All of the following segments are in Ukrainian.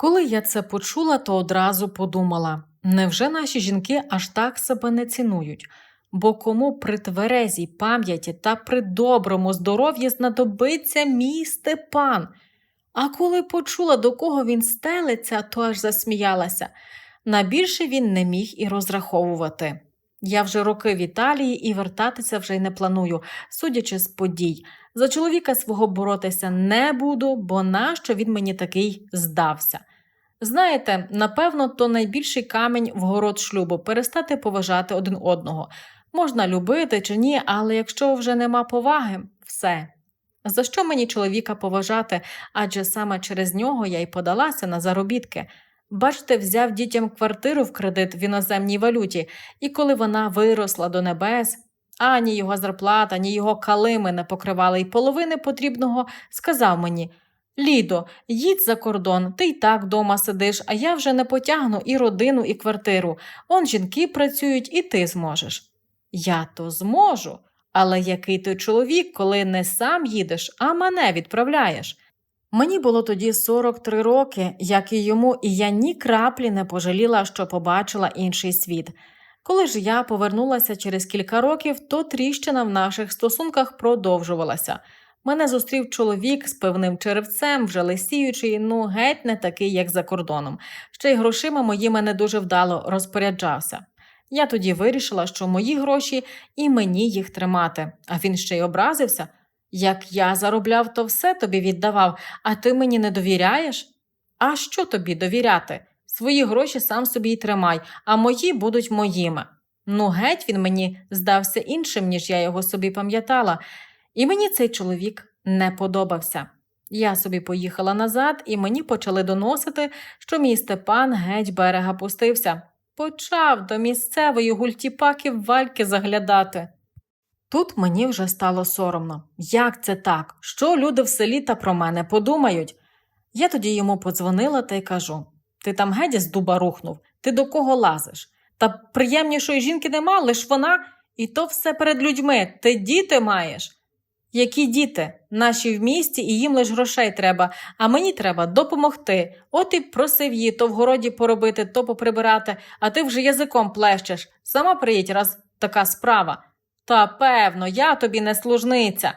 Коли я це почула, то одразу подумала: невже наші жінки аж так себе не цінують? Бо кому при тверезій пам'яті та при доброму здоров'ї знадобиться мій Степан? А коли почула, до кого він стелиться, то аж засміялася. На більше він не міг і розраховувати. Я вже роки в Італії і вертатися вже й не планую, судячи з подій. За чоловіка свого боротися не буду, бо нащо він мені такий здався. Знаєте, напевно, то найбільший камінь в город шлюбу перестати поважати один одного. Можна любити чи ні, але якщо вже нема поваги, все. За що мені чоловіка поважати, адже саме через нього я й подалася на заробітки. Бачите, взяв дітям квартиру в кредит в іноземній валюті, і коли вона виросла до небес, ані його зарплата, ні його калими не покривали й половини потрібного, сказав мені Лідо, їдь за кордон, ти й так дома сидиш, а я вже не потягну і родину, і квартиру. Он жінки працюють, і ти зможеш. Я то зможу, але який ти чоловік, коли не сам їдеш, а мене відправляєш? Мені було тоді 43 роки, як і йому, і я ні краплі не пожаліла, що побачила інший світ. Коли ж я повернулася через кілька років, то тріщина в наших стосунках продовжувалася. Мене зустрів чоловік з певним черевцем, вже лисіючий, ну геть не такий, як за кордоном. Ще й грошима моїми не дуже вдало розпоряджався. Я тоді вирішила, що мої гроші і мені їх тримати, а він ще й образився. Як я заробляв, то все тобі віддавав, а ти мені не довіряєш? А що тобі довіряти? Свої гроші сам собі й тримай, а мої будуть моїми. Ну, геть він мені здався іншим, ніж я його собі пам'ятала, і мені цей чоловік не подобався. Я собі поїхала назад, і мені почали доносити, що мій Степан геть берега пустився. Почав до місцевої гультіпаки вальки заглядати. Тут мені вже стало соромно. Як це так? Що люди в селі та про мене подумають? Я тоді йому подзвонила та й кажу: ти там геть з дуба рухнув, ти до кого лазиш? Та приємнішої жінки нема, лиш вона, і то все перед людьми. Ти діти маєш. Які діти? Наші в місті і їм лиш грошей треба, а мені треба допомогти. От і просив її то в городі поробити, то поприбирати, а ти вже язиком плещеш. Сама приїдь, раз така справа. Та певно, я тобі не служниця.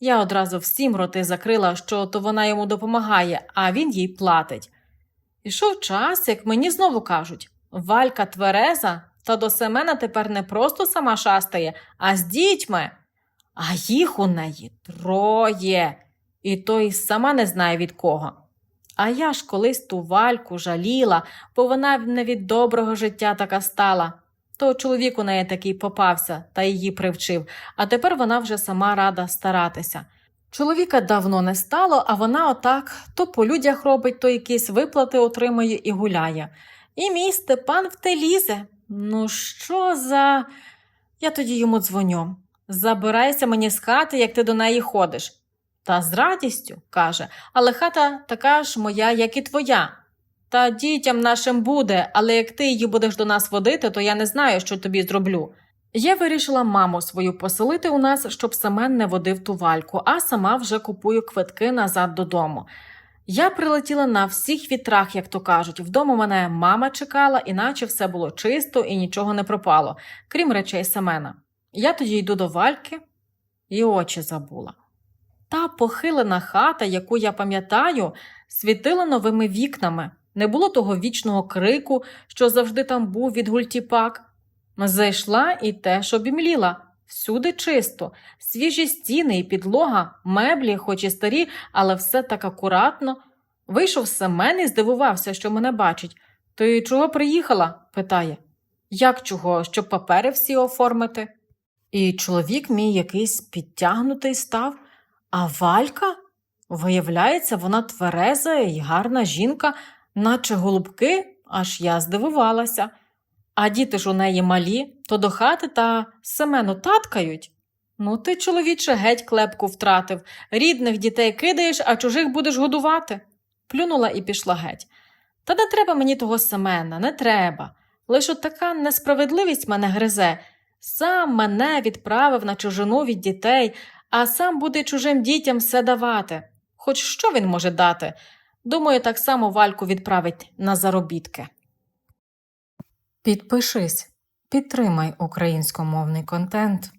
Я одразу всім роти закрила, що то вона йому допомагає, а він їй платить. Ішов час, як мені знову кажуть Валька твереза, та до Семена тепер не просто сама шастає, а з дітьми. А їх у неї троє, і той сама не знає від кого. А я ж колись ту вальку жаліла, бо вона не від доброго життя така стала. То чоловік у неї такий попався та її привчив, а тепер вона вже сама рада старатися. Чоловіка давно не стало, а вона отак то по людях робить, то якісь виплати отримує і гуляє. І мій Степан в те лізе. Ну, що за. Я тоді йому дзвоню. Забирайся мені з хати, як ти до неї ходиш. Та з радістю, каже, але хата така ж моя, як і твоя. Та дітям нашим буде, але як ти її будеш до нас водити, то я не знаю, що тобі зроблю. Я вирішила маму свою поселити у нас, щоб Семен не водив ту вальку, а сама вже купую квитки назад додому. Я прилетіла на всіх вітрах, як то кажуть. Вдома мене мама чекала, іначе все було чисто і нічого не пропало, крім речей Семена. Я тоді йду до вальки і очі забула. Та похилена хата, яку я пам'ятаю, світила новими вікнами. Не було того вічного крику, що завжди там був від гультіпак. Зайшла і теж обімліла. Всюди чисто, свіжі стіни і підлога, меблі, хоч і старі, але все так акуратно. Вийшов Семен і здивувався, що мене бачить. Ти чого приїхала? питає. Як чого, щоб папери всі оформити? І чоловік мій якийсь підтягнутий став, а Валька, виявляється, вона твереза і гарна жінка, наче голубки, аж я здивувалася. А діти ж у неї малі, то до хати та Семену таткають. Ну, ти, чоловіче, геть клепку втратив. Рідних дітей кидаєш, а чужих будеш годувати. Плюнула і пішла геть. Та не треба мені того Семена, не треба. Лише от така несправедливість мене гризе. Сам мене відправив на чужину від дітей, а сам буде чужим дітям все давати. Хоч що він може дати? Думаю, так само Вальку відправить на заробітки. Підпишись, підтримай українськомовний контент.